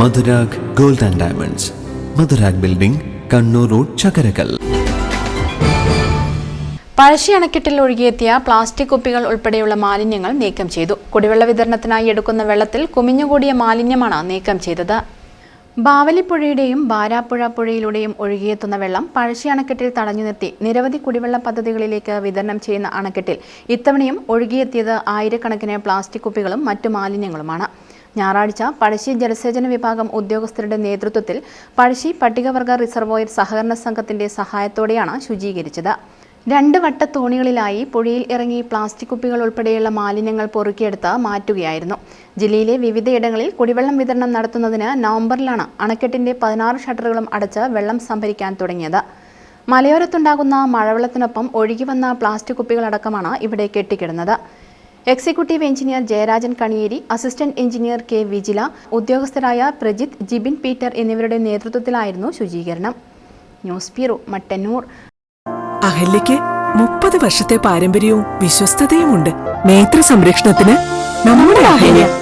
Madhurag gold and diamonds. Madhurag building Kannur road Chakkarakkal. Pazhassi അണക്കെട്ടിൽ ഒഴുകിയെത്തിയ plastic കുപ്പികൾ ഉൾപ്പെടെയുള്ള മാലിന്യങ്ങൾ നീക്കം ചെയ്തു. കുടിവെള്ള വിതരണത്തിനായി എടുക്കുന്ന വെള്ളത്തിൽ കുമിഞ്ഞുകൂടിയ മാലിന്യമാണ് നീക്കം ചെയ്തത്. ബാവലിപ്പുഴയുടെയും ബാരാപ്പുഴ പുഴയിലൂടെയും ഒഴുകിയെത്തുന്ന വെള്ളം പഴശ്ശി അണക്കെട്ടിൽ തടഞ്ഞു നിർത്തി നിരവധി കുടിവെള്ള പദ്ധതികളിലേക്ക് വിതരണം ചെയ്യുന്ന അണക്കെട്ടിൽ ഇത്തവണയും ഒഴുകിയെത്തിയത് ആയിരക്കണക്കിന് പ്ലാസ്റ്റിക് കുപ്പികളും മറ്റു മാലിന്യങ്ങളുമാണ്. ഞായറാഴ്ച പഴശ്ശി ജലസേചന വിഭാഗം ഉദ്യോഗസ്ഥരുടെ നേതൃത്വത്തിൽ പഴശ്ശി പട്ടികവർഗ റിസർവോയർ സഹകരണ സംഘത്തിന്റെ സഹായത്തോടെയാണ് ശുചീകരിച്ചത്. രണ്ട് വട്ട തോണികളിലായി പുഴയിൽ ഇറങ്ങി പ്ലാസ്റ്റിക് കുപ്പികൾ ഉൾപ്പെടെയുള്ള മാലിന്യങ്ങൾ പൊറുക്കിയെടുത്ത് മാറ്റുകയായിരുന്നു. ജില്ലയിലെ വിവിധയിടങ്ങളിൽ കുടിവെള്ളം വിതരണം നടത്തുന്നതിന് നവംബറിലാണ് അണക്കെട്ടിന്റെ പതിനാറ് ഷട്ടറുകളും അടച്ച് വെള്ളം സംഭരിക്കാൻ തുടങ്ങിയത്. മലയോരത്തുണ്ടാകുന്ന മഴവെള്ളത്തിനൊപ്പം ഒഴുകി വന്ന പ്ലാസ്റ്റിക് കുപ്പികളടക്കമാണ് ഇവിടെ കെട്ടിക്കിടുന്നത്. Executive engineer Jayarajan Kaniyeri assistant engineer K Vijila ഉദ്യോഗസ്ഥരായ Prajith Jibin Peter എന്നിവരുടെ നേതൃത്വത്തിലായിരുന്നു ശുചീകരണം. News bureau Mattannur. അഹല്യയ്ക്ക് മുപ്പത് വർഷത്തെ പാരമ്പര്യവും വിശ്വസ്തതയുമുണ്ട്. നേത്ര സംരക്ഷണത്തിന് നമ്മുടെ അഹല്യ.